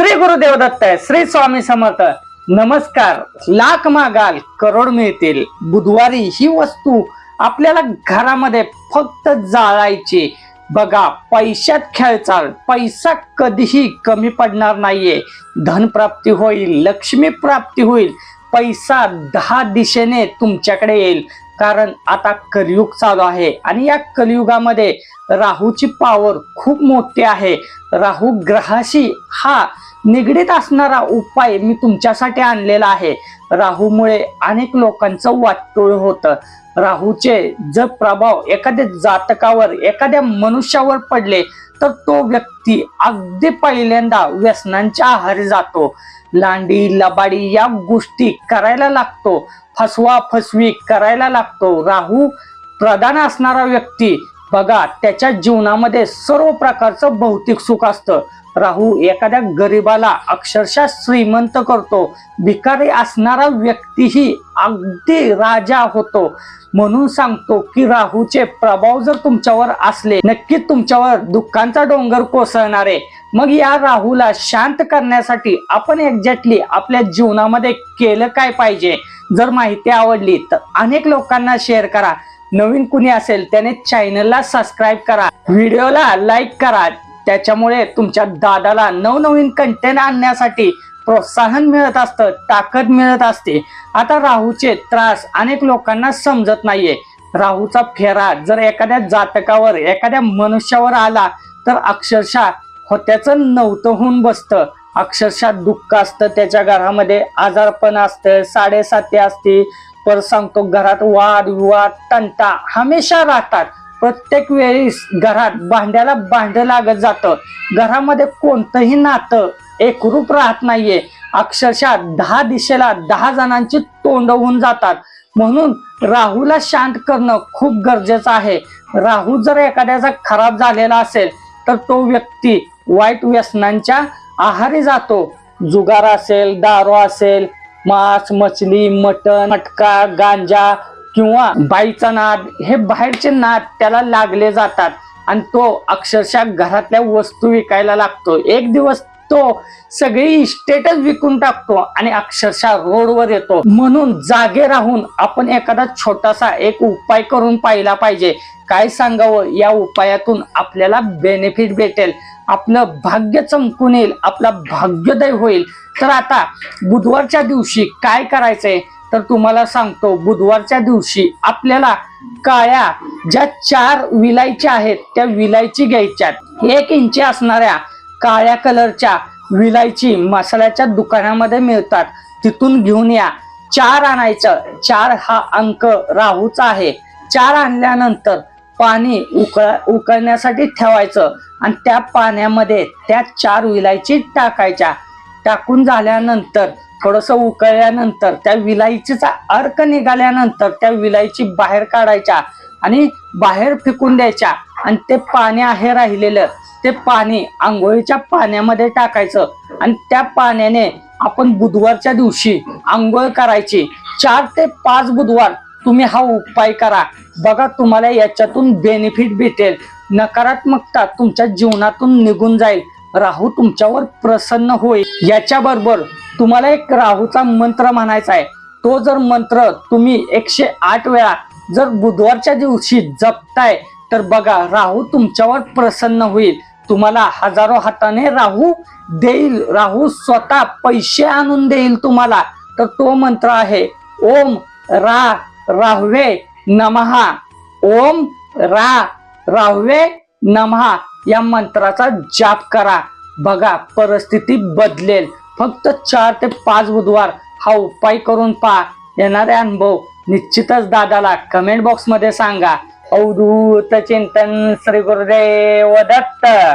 श्री गुरुदेव दत्त श्री स्वामी समर्थ नमस्कार. लाख मागाल करोड मिळतील. बुधवारी ही वस्तू आपल्याला घरामध्ये फक्त जाळायची. बघा पैशात खेळचाल. पैसा कधीही कमी पडणार नाहीये. धनप्राप्ती होईल लक्ष्मी प्राप्ती होईल. पैसा दहा दिशेने तुमच्याकडे येईल. कारण आता कलियुग चालू आहे आणि या कलियुगामध्ये राहूची पावर खूप मोठी आहे. राहू ग्रहाशी हा निगडीत असणारा उपाय मी तुमच्यासाठी आणलेला आहे. राहूमुळे अनेक लोकांचं वाटोळ होतं. राहूचे जर प्रभाव एखाद्या जातकावर एखाद्या मनुष्यावर पडले तर तो व्यक्ती अगदी पहिल्यांदा व्यसनांच्या आहारी जातो. लांडी लबाडी या गोष्टी करायला लागतो. फसवा फसवी करायला लागतो. राहू प्रधान असणारा व्यक्ती बघा त्याच्या जीवनामध्ये सर्व प्रकारचं भौतिक सुख असतं. राहू एखाद्या गरीबाला अक्षरशः श्रीमंत करतो. भिकारी असणारा व्यक्तीही अगदी राजा होतो. म्हणून सांगतो की राहूचे प्रभाव जर तुमच्यावर असले नक्कीच तुमच्यावर दुःखांचा डोंगर कोसळणारे. मग या राहूला शांत करण्यासाठी आपण एक्झॅक्टली आपल्या जीवनामध्ये केलं काय पाहिजे? जर माहिती आवडली तर अनेक लोकांना शेअर करा. नवीन कुणी असेल त्याने चॅनलला सबस्क्राईब करा व्हिडिओला लाईक करा. त्याच्यामुळे तुमच्या दादाला नवनवीन कंटेंट आणण्यासाठी प्रोत्साहन मिळत असतं ताकद मिळत असते. आता राहूचे त्रास अनेक लोकांना समजत नाहीये. राहूचा फेरा जर एखाद्या जातकावर एखाद्या मनुष्यावर आला तर अक्षरशः होत्याचं नव्हतं होऊन बसतं. अक्षरशः दुःख असतं त्याच्या घरामध्ये आजारपण असतं साडेसाती असते परत सांगतो घरात वाद विवाद तंटा हमेशा राहतात. प्रत्येक वेळी घरात भांड्याला भांड लागत जातं. घरामध्ये कोणतंही नातं एकरूप राहत नाहीये. अक्षरशः दहा दिशेला दहा जणांची तोंड होऊन जातात. म्हणून राहूला शांत करणं खूप गरजेचं आहे. राहू जर एखाद्याचा खराब झालेला असेल तर तो व्यक्ती वाईट व्यसनांच्या आहारी जातो. जुगार असेल दारू असेल मांस मछली मटण मटका गांजा किंवा बाईचा नाद हे बाहेरचे नाद त्याला लागले जातात. आणि तो अक्षरशः घरातल्या वस्तू विकायला लागतो. एक दिवस तो सगळी इस्टेटच विकून टाकतो आणि अक्षरशः रोडवर येतो. म्हणून जागे राहून आपण एखादा छोटासा एक उपाय करून पाहिला पाहिजे. काय सांगावं? या उपायातून आपल्याला बेनिफिट भेटेल. आपलं भाग्य चमकून येईल आपला भाग्योदय होईल. तर आता बुधवारच्या दिवशी काय करायचंय? तर तुम्हाला सांगतो बुधवारच्या दिवशी आपल्याला काळ्या ज्या चार विलायच्या आहेत त्या विलायची घ्यायच्यात एक इंची असणाऱ्या काळ्या कलरच्या विलायची मसाल्याच्या दुकानामध्ये मिळतात. तिथून घेऊन या. चार आणायचं. चार हा अंक राहूचा आहे. चार आणल्यानंतर पाणी उकळ उकळण्यासाठी ठेवायचं. आणि त्या पाण्यामध्ये त्या चार विलायची टाकायच्या. टाकून झाल्यानंतर थोडंसं उकळल्यानंतर त्या विलायचीचा अर्क निघाल्यानंतर त्या विलायची बाहेर काढायच्या आणि बाहेर फेकून द्यायच्या. आणि ते पाणी आहे राहिलेलं ते पाणी आंघोळीच्या पाण्यामध्ये टाकायचं. आणि त्या पाण्याने आपण बुधवारच्या दिवशी आंघोळ करायची. चार ते पाच बुधवार तुम्ही हा उपाय करा. बघा तुम्हाला याच्यातून बेनिफिट भेटेल. नकारात्मकता तुमच्या जीवनातून निघून जाईल. राहू तुमच्यावर प्रसन्न होईल. याच्या बरोबर तुम्हाला एक राहूचा मंत्र म्हणायचा आहे. तो जर मंत्र तुम्ही एकशे आठ वेळा जर बुधवारच्या दिवशी जपताय तर बघा राहू तुमच्यावर प्रसन्न होईल. तुम्हाला हजारो हाताने राहू देईल. राहू स्वतः पैसे आणून देईल तुम्हाला. तर तो मंत्र आहे ओम रा राहवे नमहा ओम रा राहवे नमहा या मंत्राचा जाप करा. बघा परिस्थिती बदलेल. फक्त चार ते पाच बुधवार हा उपाय करून पहा. येणारे अनुभव निश्चितच दादाला कमेंट बॉक्समध्ये सांगा. अवधूत चिंतन श्री गुरुदेव दत्त.